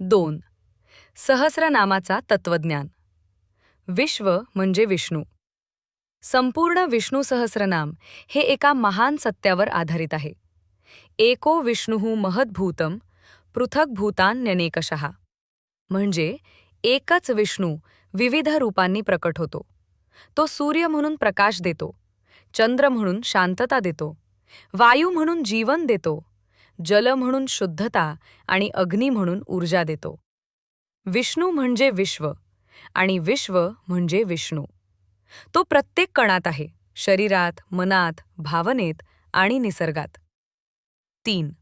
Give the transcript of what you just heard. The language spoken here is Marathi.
दोन. सहस्रनामाचा तत्वज्ञान विश्व म्हणजे विष्णू. संपूर्ण विष्णू सहस्रनाम हे एका महान सत्यावर आधारित आहे. एको विष्णू महद्भूतम पृथक भूतान्यनेकशः म्हणजे एकच विष्णू विविध रूपांनी प्रकट होतो. तो सूर्य म्हणून प्रकाश देतो चंद्र म्हणून शांतता देतो वायू म्हणून जीवन देतो जल म्हणून शुद्धता आणि अग्नी म्हणून ऊर्जा देतो. विष्णू म्हणजे विश्व आणि विश्व म्हणजे विष्णू. तो प्रत्येक कणात आहे शरीरात मनात भावनेत आणि निसर्गात. तीन.